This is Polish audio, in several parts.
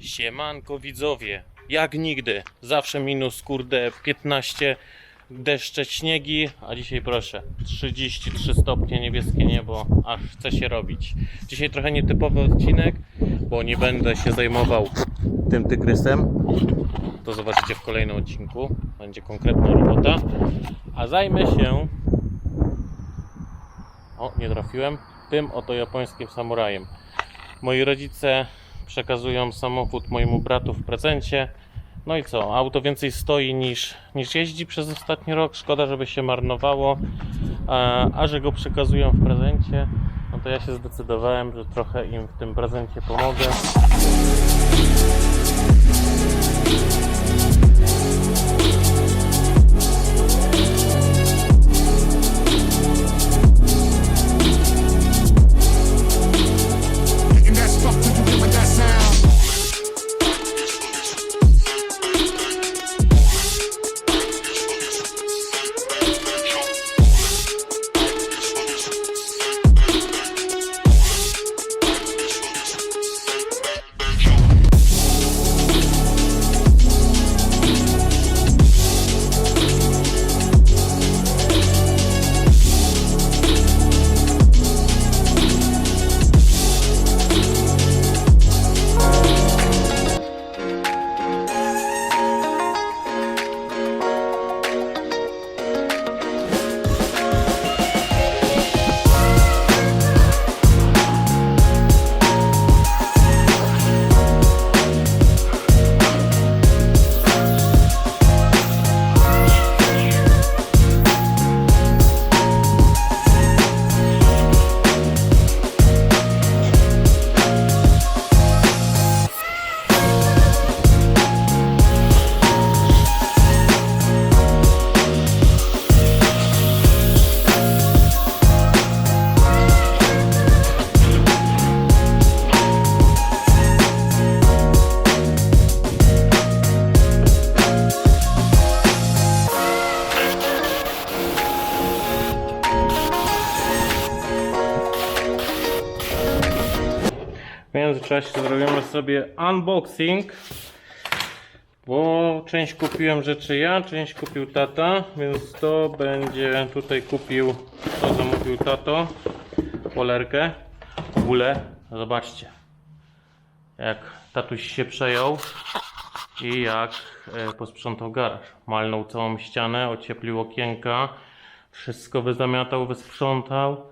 Siemanko widzowie, jak nigdy, zawsze minus kurde 15, deszcze, śniegi, a dzisiaj proszę, 33 stopnie niebieskie niebo, aż chce się robić. Dzisiaj trochę nietypowy odcinek, bo nie będę się zajmował tym tygrysem, to zobaczycie w kolejnym odcinku, będzie konkretna robota, a zajmę się, o nie trafiłem, tym oto japońskim samurajem. Moi rodzice przekazują samochód mojemu bratu w prezencie. No i co? Auto więcej stoi niż, niż jeździ przez ostatni rok. Szkoda, żeby się marnowało. A, a że go przekazują w prezencie, no to ja się zdecydowałem, że trochę im w tym prezencie pomogę. W międzyczasie zrobimy sobie unboxing. Bo część kupiłem rzeczy ja, część kupił tata, więc to będzie tutaj kupił, to zamówił tato, polerkę. Ogóle, zobaczcie, jak tatuś się przejął i jak e, posprzątał garaż. Malnął całą ścianę, ocieplił okienka, wszystko wyzamiatał, wysprzątał.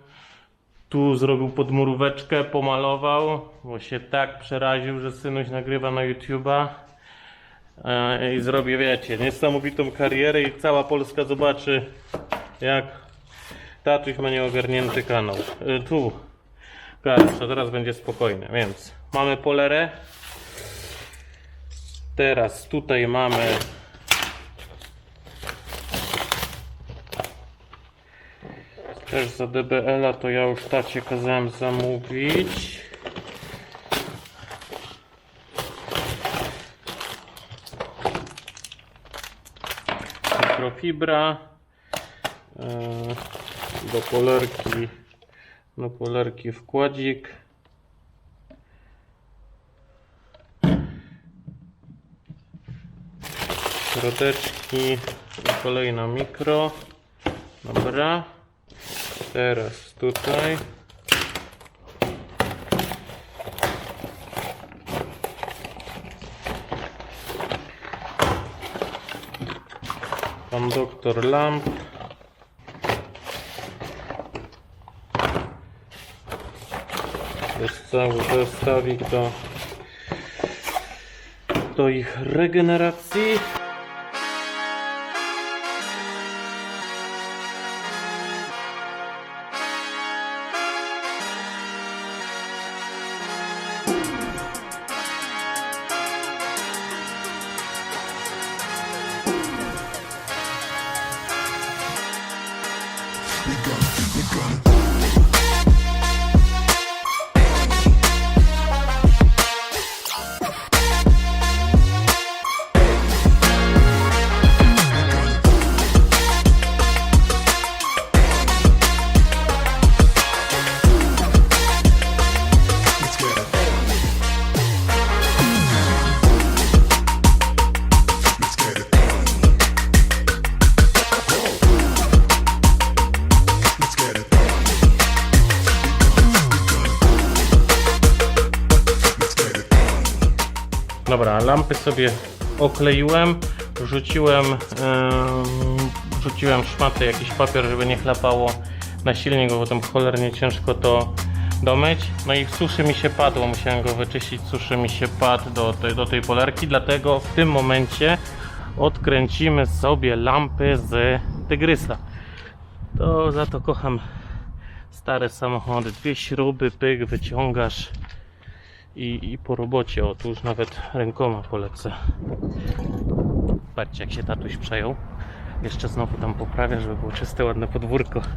Tu zrobił podmuróweczkę, pomalował, bo się tak przeraził, że synuś nagrywa na YouTube'a. E, I zrobię, wiecie, niesamowitą karierę i cała Polska zobaczy, jak tatuś ma nieogarnięty kanał. E, Tu, garaż, a teraz będzie spokojnie, więc mamy polerę. Teraz tutaj mamy Też za DBL-a to ja już tacie kazałem zamówić. Mikrofibra. Yy, Do polerki, do polerki wkładzik. Środeczki kolejna mikro. Dobra. Teraz tutaj. Pan doktor Lamp. Jest cały zestawik do, do ich regeneracji. begun, begun. Lampy sobie okleiłem, rzuciłem, em, rzuciłem szmatę, jakiś papier, żeby nie chlapało na silnik, bo potem cholernie ciężko to domyć. No i suszy mi się padło, musiałem go wyczyścić, suszy mi się padł do tej, do tej polerki, dlatego w tym momencie odkręcimy sobie lampy z Tygrysa. To za to kocham stare samochody. Dwie śruby, pyk, wyciągasz i, i po robocie. O, tu już nawet rękoma polecę. Patrzcie, jak się tatuś przejął. Jeszcze znowu tam poprawia, żeby było czyste, ładne podwórko.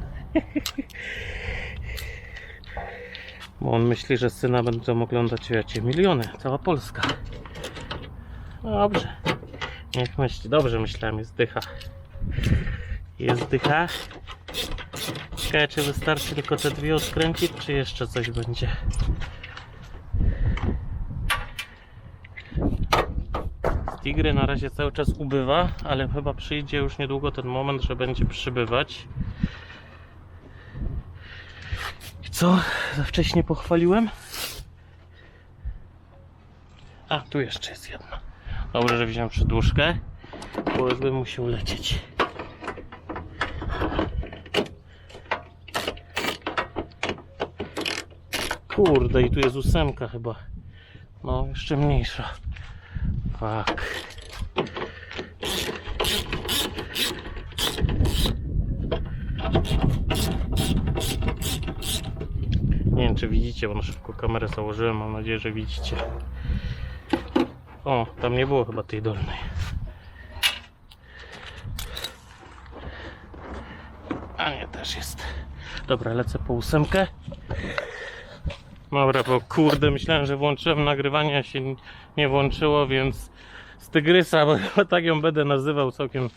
Bo on myśli, że syna będą oglądać wiecie, miliony, cała Polska. Dobrze. Niech myśli. Dobrze myślałem, jest dycha. Jest dycha. Ciekawe, czy wystarczy tylko te dwie odkręcić, czy jeszcze coś będzie. Tigry na razie cały czas ubywa, ale chyba przyjdzie już niedługo ten moment, że będzie przybywać. Co? Za wcześnie pochwaliłem? A, tu jeszcze jest jedna. Dobrze, że wziąłem przedłużkę, bo już bym musiał lecieć. Kurde, i tu jest ósemka chyba. No, jeszcze mniejsza. Fuck. Nie wiem, czy widzicie, bo na szybko kamerę założyłem. Mam nadzieję, że widzicie. O, tam nie było chyba tej dolnej. A nie, też jest. Dobra, lecę po ósemkę. Dobra, bo kurde, myślałem, że włączyłem nagrywanie, się nie włączyło, więc z Tygrysa, bo tak ją będę nazywał całkiem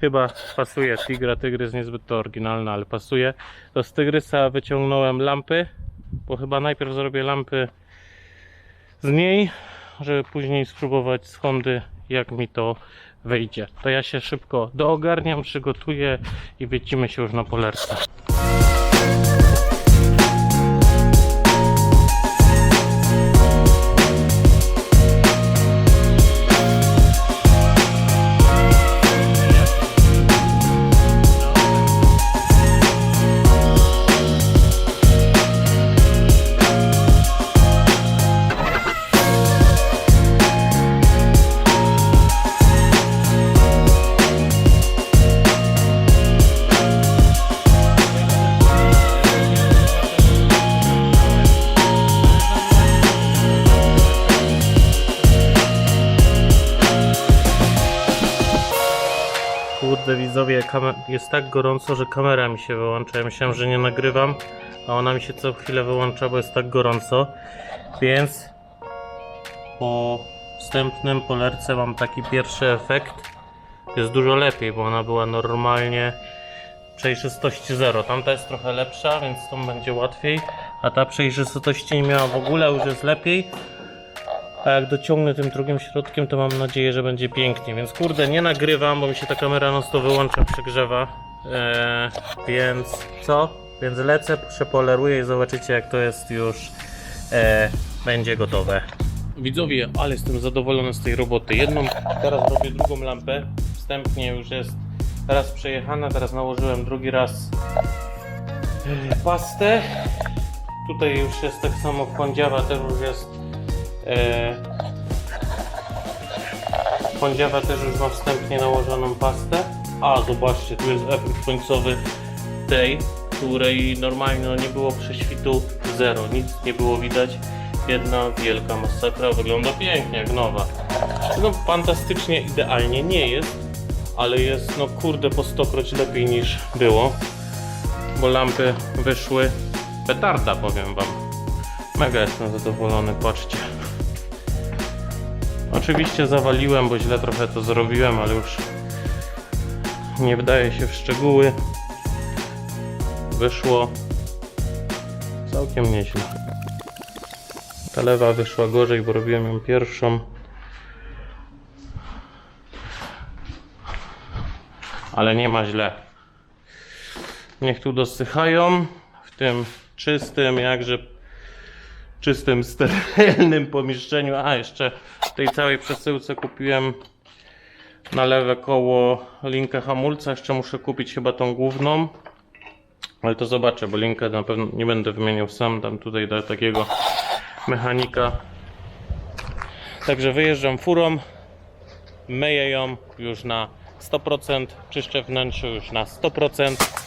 chyba pasuje. Tigra, Tygrys niezbyt to oryginalne, ale pasuje. To z Tygrysa wyciągnąłem lampy, bo chyba najpierw zrobię lampy z niej, żeby później spróbować z Hondy, jak mi to wyjdzie. To ja się szybko doogarniam, przygotuję i widzimy się już na polerce. Jest tak gorąco, że kamera mi się wyłącza. Ja myślałem, że nie nagrywam, a ona mi się co chwilę wyłącza, bo jest tak gorąco. Więc po wstępnym polerce mam taki pierwszy efekt. Jest dużo lepiej, bo ona była normalnie przejrzystości 0. Tamta jest trochę lepsza, więc tą będzie łatwiej, a ta przejrzystości nie miała w ogóle, już jest lepiej. A jak dociągnę tym drugim środkiem, to mam nadzieję, że będzie pięknie. Więc kurde, nie nagrywam, bo mi się ta kamera non stop wyłącza, przegrzewa. Eee, więc co? Więc lecę, przepoleruję i zobaczycie jak to jest już e, będzie gotowe. Widzowie, ale jestem zadowolony z tej roboty. Jedną, teraz robię drugą lampę. Wstępnie już jest raz przejechana, teraz nałożyłem drugi raz e, pastę. Tutaj już jest tak samo kądziawa, też już jest Pądziawa też już ma wstępnie nałożoną pastę. A, zobaczcie, tu jest efekt końcowy tej, której normalnie no, nie było prześwitu zero, nic nie było widać. Jedna wielka masakra, wygląda pięknie, jak nowa. No, fantastycznie, idealnie nie jest, ale jest, no kurde, po stokroć lepiej niż było. Bo lampy wyszły petarda, powiem wam. Mega jestem zadowolony, patrzcie. Oczywiście zawaliłem, bo źle trochę to zrobiłem, ale już nie wdaję się w szczegóły. Wyszło całkiem nieźle. Ta lewa wyszła gorzej, bo robiłem ją pierwszą. Ale nie ma źle. Niech tu dosychają w tym czystym, jakże czystym, sterylnym pomieszczeniu. A jeszcze w tej całej przesyłce kupiłem na lewe koło linkę hamulca. Jeszcze muszę kupić chyba tą główną. Ale to zobaczę, bo linkę na pewno nie będę wymieniał sam. Dam tutaj do takiego mechanika. Także wyjeżdżam furą. Myję ją już na 100%. Czyszczę wnętrze już na 100%.